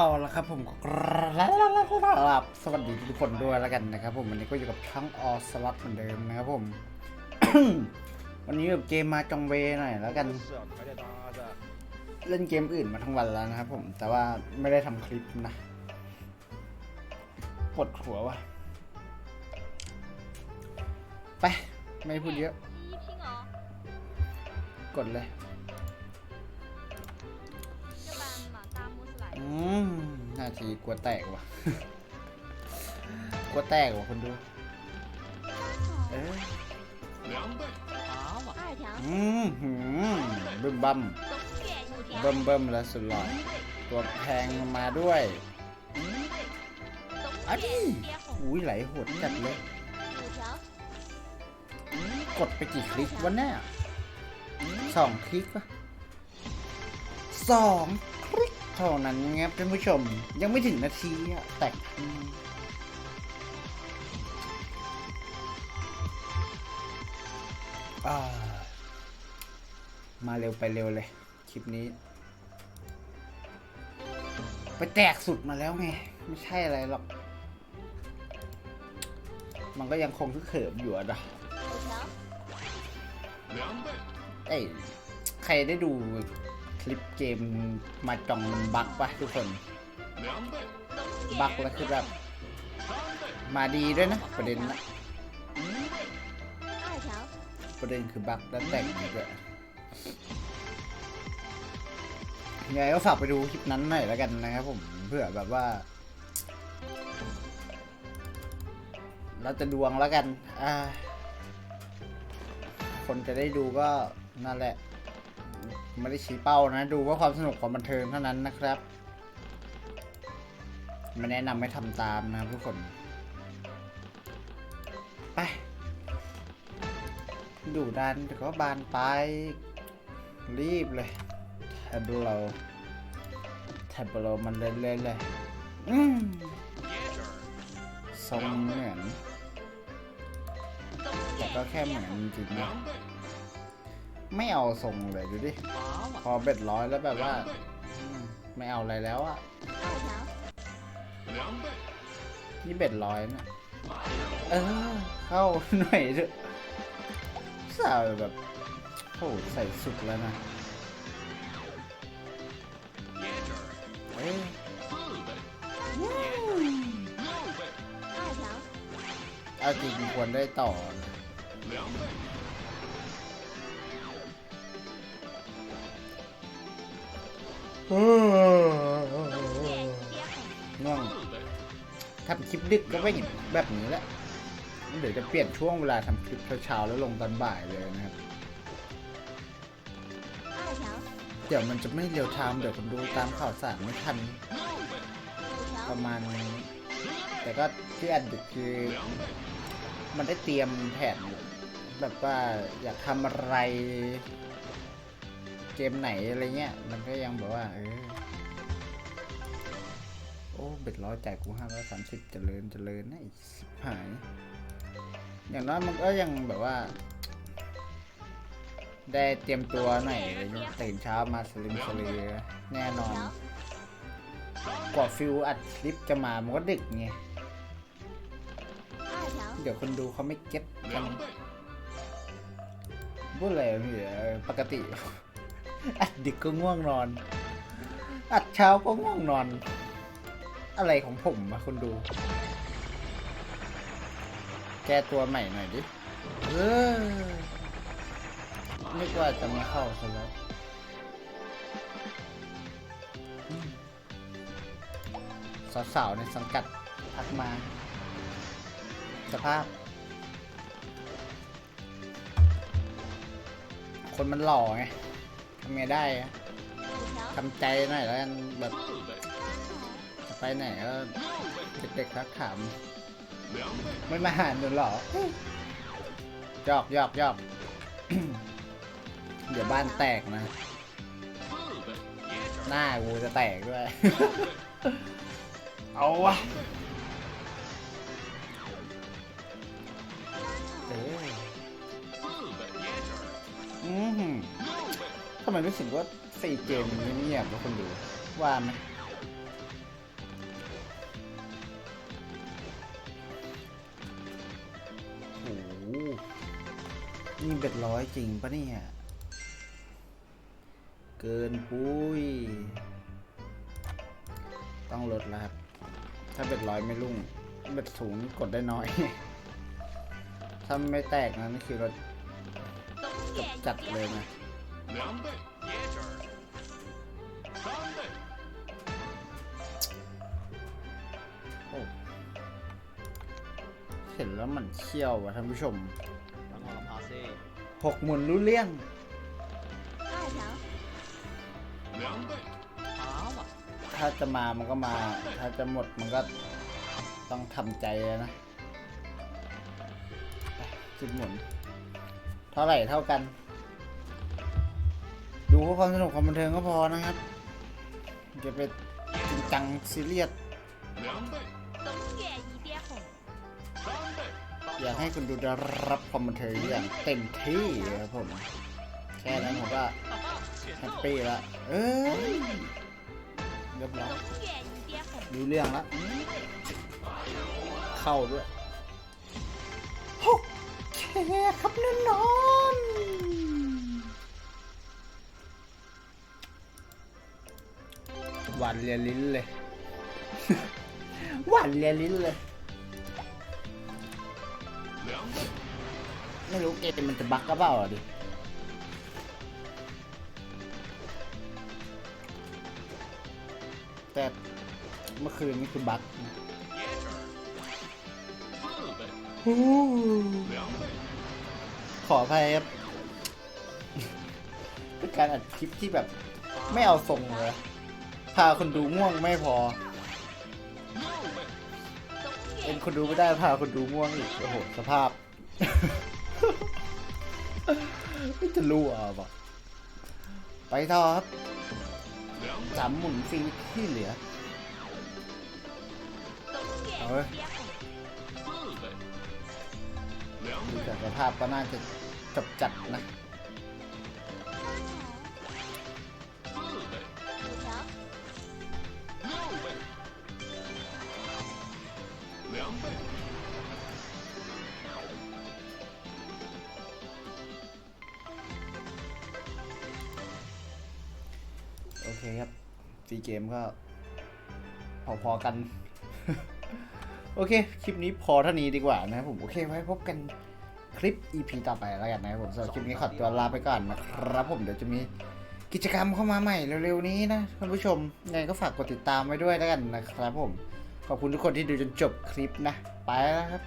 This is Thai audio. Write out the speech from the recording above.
เอาละครับผมครับสวัสดีทุกคนด้วยแล้วกันนะครับผมวันนี้ก็อยู่กับช่องออสลับเหมือนเดิมนะครับผม วันนี้กับเกมมาจองเวหน่อยแล้วกัน เล่นเกมอื่นมาทั้งวันแล้วนะครับผม แต่ว่าไม่ได้ทำคลิปนะปวดหัวว่ะ ไป ไม่พูดเยอะ กดเลย น่าทีกลัวแตกว่ะ กลัวแตกว่ะคนดู เอออืบึมบัมเบิ่มเบิ่มแล้วสุดหล่อตัวแพงมาด้วยอันนี้อุ้ยไหลหดจัดเลย กดไปกี่คลิกวะเนี่ยสองคลิกปะสอง เท่านั้นครับท่านผู้ชม ยังไม่ถึงนาทีแตกมาเร็วไปเร็วเลย คลิปนี้ ไปแตกสุดมาแล้วไง ไม่ใช่อะไรหรอก มันก็ยังคงทึกเขิมอยู่อะนะเอ้ใครได้ดู คลิปเกมมาจองบักปะทุกคน บักแล้วคือแบบ มาดีด้วยนะประเด็นนะประเด็นคือบักแล้วแต่งด้วยยังไงก็ฝากไปดูคลิปนั้นหน่อยแล้วกันนะครับผมเพื่อแบบว่า เราจะดวงแล้วกันอคนจะได้ดูก็นั่นแหละ ไม่ได้ชี้เป้านะ ดูว่าความสนุกความบันเทิงเท่านั้นนะครับ ไม่แนะนำไม่ทำตามนะทุกคน ไปดูดันแต่ก็บานไปรีบเลยแท็บโลแท็บโลมันเล่นเล่นเลยทรงเหมือนแต่ก็แค่เหมือนจริงนะ ไม่เอาทรงเลยดูดิ พอเบ็ดร้อยแล้วแบบว่า ไม่เอาอะไรแล้วอะนี่เบ็ดร้อยนะเออ เข้าหน่อยเถอะสาวแบบโอ้ใส่สุดแล้วนะเอเอาจริงควรได้ต่อ ง่วงทำคลิปดึกก็ไม่เห็นแบบนี้แล้วเดี๋ยวจะเปลี่ยนช่วงเวลาทำคลิปเช้าแล้วลงตอนบ่ายเลยนะครับ เดี๋ยวมันจะไม่เร็วทามเดี๋ยวผมดูตามข่าวสารไม่ทัน ประมาณแต่ก็ที่อัดดึกคือ มันได้เตรียมแผนแบบว่าอยากทำอะไร เกมไหนอะไรเงี้ย มันก็ยังแบบว่า เออ โอ้ เบ็ดร้อยจ่ายกูห้าร้อยสามสิบเจริญเจริญนะอีกสิหาย อย่างน้อยมันก็ยังแบบว่า ได้เตรียมตัวหน่อยเยตื่นเช้ามาสลิมสลืแน่นอน กว่าฟิวอัดคลิปจะมา มันก็ดึกไง เดี๋ยวคนดูเขาไม่เก็ตกันพูดอะไรเพี่ปกติ อัดดึกก็ง่วงนอน อัดเช้าก็ง่วงนอน อะไรของผมมาคนดู แก้ตัวใหม่หน่อยดิ เออนึกว่าจะไม่เข้าซะแล้วอืมสาวๆในสังกัดทักมา สภาพ คนมันหล่อไงำไงได้ทำใจหน่อยแล้วกันแบบไปไหนก็เด็กๆทักถามไม่มาหาหนูหรอ ยอกยอกยอกเดี๋ยวบ้านแตกนะ หน้ากูจะแตกด้วย เอาวะ ทำไมรู้สึกว่าสี่เกมนี้เงียบนะคนดูว่าไหมโอ้โหนี่เบ็ดร้อยจริงปะเนี่ย เกินปุ้ย ต้องลดแล้วครับ ถ้าเบ็ดร้อยไม่รุ่ง เบ็ดสูงกดได้น้อย ถ้าไม่แตกนะนี่คือเราจัดเลยนะ 两倍椰汁儿，三倍 โอ้เห็นแล้วมันเขี้ยวว่ะท่านผู้ชม 等我谂下先。 หกหมื่นรู้เรื่อง 二条两倍啱啊！ ถ้าจะมามันก็มา ถ้าจะหมดมันก็ต้องทำใจนะ สิบหมุน เท่าไหร่เท่ากัน ดูเพื่อความสนุกความบันเทิงก็พอนะครับอย่าไปจริงจังซีเรียสอยากให้คุณดูได้รับความบันเทิงอย่างเต็มที่ครับผมแค่นั้นผมก็แฮปปี้ละเอ้ยเรียบร้อยดูเรื่องละเข้าด้วยโอเคครับน้อง หวานเลียลิ้นเลย หวานเลียลิ้นเลย ไม่รู้เกมมันจะบั๊กก็เปล่าดิแต่เมื่อคืนนี่คือบักขออภัยครับเป็นการอัดคลิปที่แบบ ไม่เอาส่งเลย พาคนดูง่วงไม่พอ เป็นคนดูไม่ได้พาคนดูง่วงอีกโอ้โหสภาพไม่จะรู้อะบอกไปต่อครับจำมหมุนฟรีที่เหลือเอายดูจากสภาพก็น่าจะจับจัดนะ เคครับฟรีเกมก็ พอๆกัน โอเค คลิปนี้พอเท่านี้ดีกว่านะผม โอเคไว้พบกันคลิป EP ต่อไปแล้วกันนะครับผมสำหรับคลิปนี้ขอตัวลาไปก่อนนะครับผมเดี๋ยวจะมีกิจกรรมเข้ามาใหม่เร็วๆนี้นะท่านผู้ชมยังไงก็ฝากกดติดตามไว้ด้วยแล้วกันนะครับผม ขอบคุณทุกคนที่ดูจนจบคลิปนะ ไปแล้วครับ